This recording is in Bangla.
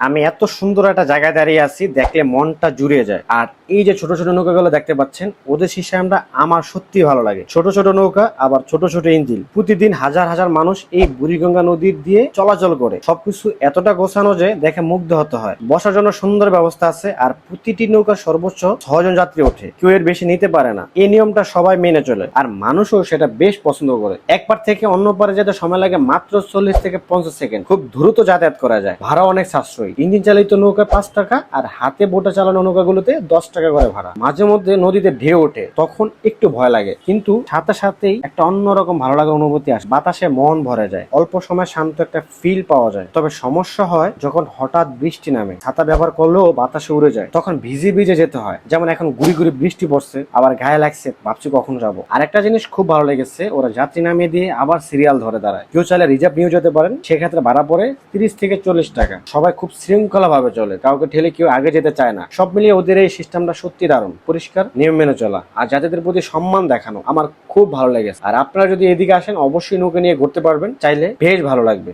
আমি এত সুন্দর একটা জায়গায় দাঁড়িয়ে আছি, দেখলে মনটা জুড়িয়ে যায়। আর এই যে ছোট ছোট নৌকাগুলো দেখতে পাচ্ছেন, ওদের সিস্টেমটা আমার সত্যি ভালো লাগে। ছোট ছোট নৌকা, আবার ছোট ছোট ইঞ্জিন। প্রতিদিন হাজার হাজার মানুষ এই বুড়িগঙ্গা নদীর দিয়ে চলাচল করে। সবকিছু এতটা গোছানো যে দেখে মুগ্ধ হতে হয়। বসার জন্য সুন্দর ব্যবস্থা আছে, আর প্রতিটি নৌকা সর্বোচ্চ ছজন যাত্রী ওঠে। কেউ এর বেশি নিতে পারে না। এই নিয়মটা সবাই মেনে চলে। আর মানুষও সেটা বেশ পছন্দ করে। এক পার থেকে অন্য পারে যেতে সময় লাগে মাত্র চল্লিশ থেকে পঞ্চাশ সেকেন্ড। খুব দ্রুত যাতায়াত করা যায়। ভাড়া অনেক সাশ্রয়ী। ইঞ্জিন চালিত নৌকা পাঁচ টাকা আর হাতে বোটা চালানো নৌকাগুলোতে দশ টাকা করে ভাড়া। মাঝে মধ্যে নদীতে ঢেউ ওঠে, তখন একটু ভয় লাগে। কিন্তু সাথে সাথেই একটা অন্যরকম ভালো লাগা অনুভূতি আসে। বাতাসে মন ভরে যায়, অল্প সময় শান্ত একটা ফিল পাওয়া যায়। তবে সমস্যা হয় যখন হঠাৎ বৃষ্টি নামে। ছাতা ব্যবহার করলেও বাতাসে উড়ে যায়। তখন ভিজে ভিজে যেতে হয়। যেমন এখন গুড়ি গুড়ি বৃষ্টি পড়ছে, আবার গায়ে লাগছে, ভাবছি কখন যাব। আরেকটা জিনিস খুব ভালো লেগেছে, ওরা যাত্রী নামিয়ে দিয়ে আবার সিরিয়াল ধরে দাঁড়ায়। কেউ চাইলে রিজার্ভ নিয়ে যেতে পারেন। সেক্ষেত্রে ভাড়া পড়ে তিরিশ থেকে চল্লিশ টাকা। সবাই খুব শৃঙ্খলা ভাবে চলে, কাউকে ঠেলে কেউ আগে যেতে চায় না। সব মিলিয়ে ওদের এই সিস্টেমটা সত্যি দারুণ, পরিষ্কার, নিয়ম মেনে চলা। আর যাদের প্রতি সম্মান দেখানো আমার খুব ভালো লেগেছে। আর আপনারা যদি এদিকে আসেন, অবশ্যই নৌকে নিয়ে ঘুরতে পারবেন, চাইলে বেশ ভালো লাগবে।